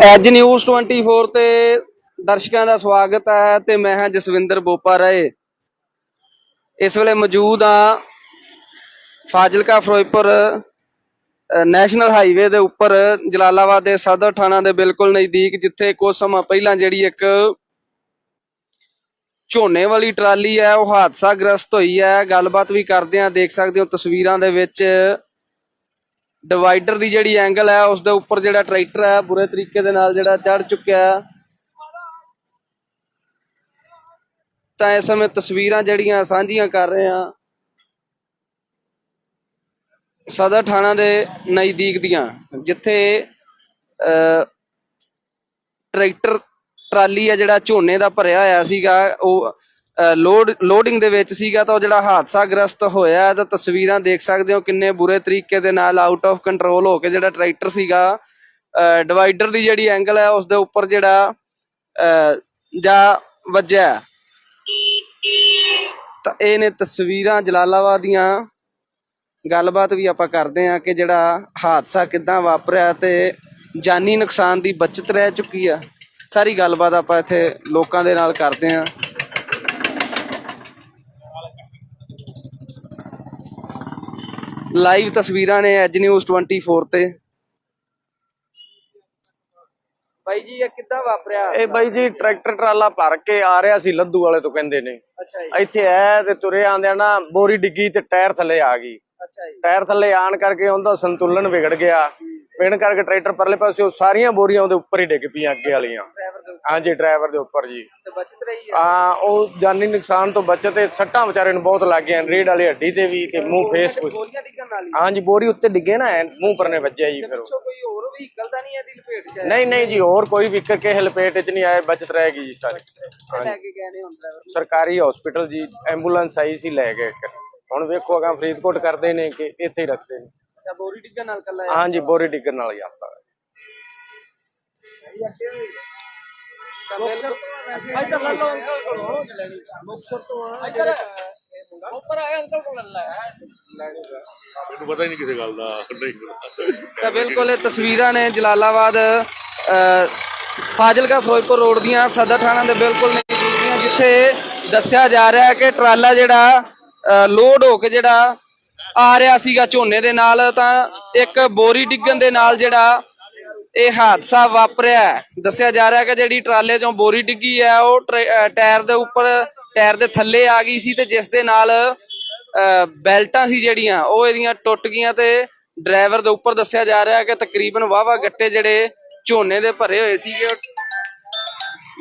As news 24 ਤੇ ਦਰਸ਼ਕਾਂ ਦਾ ਸਵਾਗਤ ਹੈ ਤੇ ਮੈਂ ਹਾਂ ਜਸਵਿੰਦਰ ਬੋਪਾ ਰਾਏ ਇਸ ਵੇਲੇ ਮੌਜੂਦ ਆ ਫਾਜ਼ਿਲਕਾ ਫਿਰੋਜ਼ਪੁਰ ਨੈਸ਼ਨਲ ਹਾਈਵੇ ਦੇ ਉੱਪਰ, ਜਲਾਲਾਬਾਦ ਦੇ ਸਦਰ ਥਾਣਾ ਦੇ ਬਿਲਕੁਲ ਨਜ਼ਦੀਕ, ਜਿੱਥੇ ਕੁਝ ਸਮਾਂ ਪਹਿਲਾਂ ਜਿਹੜੀ ਇੱਕ ਝੋਨੇ ਵਾਲੀ ਟਰਾਲੀ ਹੈ, ਉਹ ਹਾਦਸਾ ਗ੍ਰਸਤ ਹੋਈ ਹੈ। ਗੱਲਬਾਤ ਵੀ ਕਰਦੇ ਆ ਦੇਖ ਸਕਦੇ ਹੋ ਤਸਵੀਰਾਂ ਦੇ ਵਿੱਚ ਡਿਵਾਈਡਰ ਦੀ ਜਿਹੜੀ ਐਂਗਲ ਹੈ ਉਸ ਦੇ ਉੱਪਰ ਜਿਹੜਾ ਟਰੈਕਟਰ ਹੈ ਬੁਰੇ ਤਰੀਕੇ ਦੇ ਨਾਲ ਜਿਹੜਾ ਚੜ ਚੁੱਕਿਆ ਹੈ। ਤਾਂ ਇਸ ਸਮੇਂ ਤਸਵੀਰਾਂ ਜਿਹੜੀਆਂ ਸਾਂਝੀਆਂ ਕਰ ਰਹੇ ਹਾਂ। ਸਦਰ ਥਾਣਾ ਦੇ ਨਜ਼ਦੀਕ ਦੀਆਂ ਜਿੱਥੇ ਅ, ਟਰੈਕਟਰ ਟਰਾਲੀ ਆ ਜਿਹੜਾ ਝੋਨੇ ਦਾ ਭਰਿਆ ਹੋਇਆ ਸੀਗਾ ਉਹ ਲੋਡ ਲੋਡਿੰਗ ਦੇ ਵਿੱਚ ਸੀਗਾ ਤਾਂ ਉਹ ਜਿਹੜਾ ਹਾਦਸਾ ਗ੍ਰਸਤ ਹੋਇਆ ਤਾਂ ਤਸਵੀਰਾਂ ਦੇਖ ਸਕਦੇ ਹੋ ਕਿੰਨੇ ਬੁਰੇ ਤਰੀਕੇ ਦੇ ਨਾਲ ਆਊਟ ਆਫ ਕੰਟਰੋਲ ਹੋ ਕੇ ਜਿਹੜਾ ਟਰੈਕਟਰ ਸੀਗਾ ਡਿਵਾਈਡਰ ਦੀ ਜਿਹੜੀ ਐਂਗਲ ਹੈ ਉਸ ਦੇ ਉੱਪਰ ਜਿਹੜਾ ਅ, ਜਾ ਵੱਜਿਆ ਤਾਂ ਇਹ ਨੇ ਤਸਵੀਰਾਂ ਜਲਾਲਾਬਾਦ ਦੀਆਂ। ਗੱਲਬਾਤ ਵੀ ਆਪਾਂ ਕਰਦੇ ਹਾਂ ਕਿ ਜਿਹੜਾ ਹਾਦਸਾ ਕਿੱਦਾਂ ਵਾਪਰਿਆ ਤੇ ਜਾਨੀ ਨੁਕਸਾਨ ਦੀ ਬਚਤ ਰਹਿ ਚੁੱਕੀ ਆ। ਸਾਰੀ ਗੱਲਬਾਤ ਆਪਾਂ ਇੱਥੇ ਲੋਕਾਂ ਦੇ ਨਾਲ ਕਰਦੇ ਹਾਂ। ਲਾਈਵ ਤਸਵੀਰਾਂ ਨੇ ਐਜ ਨਿਊਜ਼ 24 ਤੇ। ਬਾਈ ਜੀ ਇਹ ਕਿੱਦਾਂ ਵਾਪਰਿਆ? ਇਹ ਬਾਈ ਜੀ ਟਰੈਕਟਰ ਟਰਾਲਾ ਭਰ ਕੇ ਆ ਰਿਹਾ ਸੀ ਲੱਦੂ ਵਾਲੇ ਤੋਂ ਕਹਿੰਦੇ ਨੇ। ਅੱਛਾ ਜੀ। ਇੱਥੇ ਆਇਆ ਤੇ ਤੁਰੇ ਆਂਦਿਆਂ ਨਾ ਬੋਰੀ ਡਿੱਗੀ ਤੇ ਟਾਇਰ ਥੱਲੇ ਆ ਗਈ। ਅੱਛਾ ਜੀ। ਟਾਇਰ ਥੱਲੇ ਆਣ ਕਰਕੇ ਉਹਦਾ ਸੰਤੁਲਨ ਵਿਗੜ ਗਿਆ। ਵਿਗੜਨ ਕਰਕੇ ਟਰੈਕਟਰ ਪਰਲੇ ਪਾਸੇ ਉਹ ਸਾਰੀਆਂ ਬੋਰੀਆਂ ਉਹਦੇ ਉੱਪਰ ਹੀ ਡਿੱਗ ਪਈਆਂ ਅੱਗੇ ਵਾਲੀਆਂ। ਹਾਂਜੀ ਡਰਾਈਵਰ ਦੇ ਉੱਪਰ ਜੀ। ਤੇ ਬਚਤ ਰਹੀ ਹੈ? ਉਹ ਜਾਨੀ ਨੁਕਸਾਨ ਤੋਂ ਬਚਤ ਤੇ ਸੱਟਾਂ ਵਿਚਾਰੇ ਨੂੰ ਬਹੁਤ ਲੱਗ ਗਈਆਂ ਰੀੜ ਵਾਲੀ ਹੱਡੀ ਤੇ ਵੀ ਤੇ ਮੂੰਹ ਫੇਸ ਡਿੱਗਣ ਹੀ ਹਾਂਜੀ ਬੋਰੀ ਉੱਤੇ ਡਿੱਗੇ ਨਾ ਐਨ ਮੂੰਹ ਪਰਨੇ ਵੱਜਿਆ ਜੀ ਫਿਰ ਉਹ। ਪਿੱਛੋਂ ਕੋਈ ਹੋਰ ਵਹੀਕਲ ਤਾਂ ਨਹੀਂ ਇਹਦੀ ਲਪੇਟ ਚ ਆਇਆ? ਨਹੀਂ ਨਹੀਂ ਜੀ ਹੋਰ ਕੋਈ ਵੀ ਕਿਸੇ ਲਪੇਟ ਚ ਨਹੀਂ ਆਏ ਬਚਤ ਰਹੇਗੀ ਜੀ ਸਾਰੀ। ਕਿੱਥੇ ਲੈ ਕੇ ਗਏ ਨੇ ਹੁਣ ਡਰਾਈਵਰ ਸਰਕਾਰੀ ਹਸਪੀਟਲ ਜੀ ਐਂਬੂਲੈਂਸ ਆਈ ਸੀ ਲੈ ਕੇ ਇੱਕ। ਹੁਣ ਵੇਖੋ ਅਗਾ ਫਰੀਦਕੋਟ ਕਰਦੇ ਨੇ ਕਿ ਇੱਥੇ ਹੀ ਰੱਖਦੇ ਨੇ। ਜਾਂ ਬੋਰੀ ਡਿੱਗਣ ਨਾਲ ਕੱਲਾ ਹਾਂਜੀ ਬੋਰੀ ਡਿੱਗਣ ਨਾਲ ਹੀ ਹਾਦਸਾ ਹੋਇਆ ਤਾਂ ਬਿਲਕੁਲ ਇੱਧਰ ਲੈ ਲਓ ਅੰਕਲ ਕੋਲੋਂ। ਮੁਕਤਸਰ ਤੋਂ ਇੱਧਰ ਉੱਪਰ ਆਏ ਅੰਕਲ ਕੋਲ ਲੈ ਮੈਨੂੰ ਪਤਾ ਹੀ ਨਹੀਂ ਕਿਸੇ ਗੱਲ ਦਾ ਨਹੀਂ ਪਤਾ। ਤਾਂ ਬਿਲਕੁਲ ਇਹ ਤਸਵੀਰਾਂ ਨੇ ਜਲਾਲਾਬਾਦ ਫਾਜ਼ਿਲਕਾ ਫਿਰੋਜ਼ਪੁਰ ਰੋਡ ਦੀਆਂ ਸਦਰ ਥਾਣਾ ਦੇ ਬਿਲਕੁਲ ਨਜ਼ਦੀਕ ਦੀਆਂ ਜਿੱਥੇ ਦੱਸਿਆ ਜਾ ਰਿਹਾ ਹੈ ਕਿ ਟਰਾਲਾ ਜਿਹੜਾ ਲੋਡ ਹੋ ਕੇ ਜਿਹੜਾ ਆ ਰਿਹਾ ਸੀਗਾ ਝੋਨੇ ਦੇ ਨਾਲ ਤਾਂ ਇੱਕ ਬੋਰੀ ਡਿੱਗਣ ਦੇ ਨਾਲ ਜਿਹੜਾ ਇਹ ਹਾਦਸਾ ਵਾਪਰਿਆ ਦੱਸਿਆ ਜਾ ਰਿਹਾ ਕਿ ਜਿਹੜੀ ਟਰਾਲੇ ਚੋਂ ਬੋਰੀ ਡਿੱਗੀ ਹੈ ਉਹ ਟਰੇ- ਟਾਇਰ ਦੇ ਉੱਪਰ ਟਾਇਰ ਦੇ ਥੱਲੇ ਆ ਗਈ ਸੀ ਤੇ ਜਿਸ ਦੇ ਨਾਲ ਅ, ਬੈਲਟਾਂ ਸੀ ਜਿਹੜੀਆਂ ਉਹ ਇਹਦੀਆਂ ਟੁੱਟ ਗਈਆਂ ਤੇ ਡਰਾਈਵਰ ਦੇ ਉੱਪਰ ਦੱਸਿਆ ਜਾ ਰਿਹਾ ਕਿ ਤਕਰੀਬਨ ਵਾਵਾ ਗੱਟੇ ਜਿਹੜੇ ਝੋਨੇ ਦੇ ਭਰੇ ਹੋਏ ਸੀਗੇ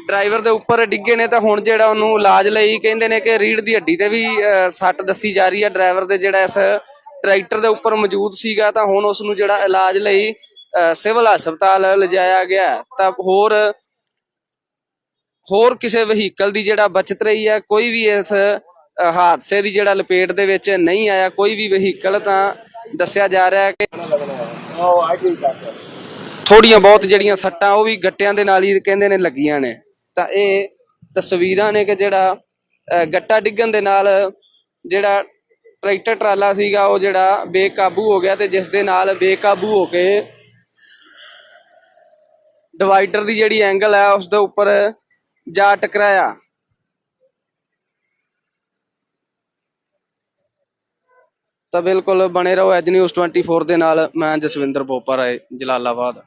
ਡਰਾਈਵਰ ਦੇ ਉੱਪਰ ਡਿੱਗੇ ਨੇ ਤਾਂ ਹੁਣ ਜਿਹੜਾ ਉਹਨੂੰ ਇਲਾਜ ਲਈ ਕਹਿੰਦੇ ਨੇ ਕਿ ਰੀੜ ਦੀ ਹੱਡੀ ਤੇ ਵੀ ਸੱਟ ਦੱਸੀ ਜਾ ਰਹੀ ਹੈ। ਡਰਾਈਵਰ ਦੇ ਜਿਹੜਾ ਇਸ ਟਰੈਕਟਰ ਦੇ ਉੱਪਰ ਮੌਜੂਦ ਸੀਗਾ ਤਾਂ ਹੁਣ ਉਸ ਨੂੰ ਜਿਹੜਾ ਇਲਾਜ ਲਈ ਸਿਵਲ ਹਸਪਤਾਲ ਲਿਜਾਇਆ ਗਿਆ। ਤਾਂ ਹੋਰ ਹੋਰ ਕਿਸੇ ਵਹੀਕਲ ਦੀ ਜਿਹੜਾ ਬਚਤ ਰਹੀ ਹੈ ਕੋਈ ਵੀ ਇਸ ਹਾਦਸੇ ਦੀ ਜਿਹੜਾ ਲਪੇਟ ਦੇ ਵਿੱਚ ਨਹੀਂ ਆਇਆ ਕੋਈ ਵੀ ਵਹੀਕਲ ਤਾਂ ਦੱਸਿਆ ਜਾ ਰਿਹਾ ਹੈ ਕਿ ਥੋੜੀਆਂ ਬਹੁਤ ਜਿਹੜੀਆਂ ਸੱਟਾਂ ਉਹ ਵੀ ਗੱਟਿਆਂ ਦੇ ਨਾਲ ਹੀ ਕਹਿੰਦੇ ਨੇ ਲੱਗੀਆਂ ਨੇ। ਤਾਂ ਇਹ ਤਸਵੀਰਾਂ ਨੇ ਕਿ ਜਿਹੜਾ ਗੱਟਾ ਡਿੱਗਣ ਦੇ ਨਾਲ ਜਿਹੜਾ ਟਰੈਕਟਰ ਟਰਾਲਾ ਸੀਗਾ, ਉਹ ਜਿਹੜਾ ਬੇਕਾਬੂ ਹੋ ਗਿਆ ਤੇ ਜਿਸ ਦੇ ਨਾਲ ਬੇਕਾਬੂ ਹੋ ਕੇ ਡਿਵਾਈਡਰ ਦੀ ਜਿਹੜੀ ਐਂਗਲ ਹੈ, ਉਸ ਦੇ ਉੱਪਰ ਜਾ ਟਕਰਾਇਆ। ਤਾਂ ਬਿਲਕੁਲ ਬਣੇ ਰਹੋ ਐਜ ਨਿਊਜ਼ 24 ਦੇ ਨਾਲ, ਮੈਂ ਜਸਵਿੰਦਰ ਬੋਪਾ ਰਾਏ ਜਲਾਲਾਬਾਦ।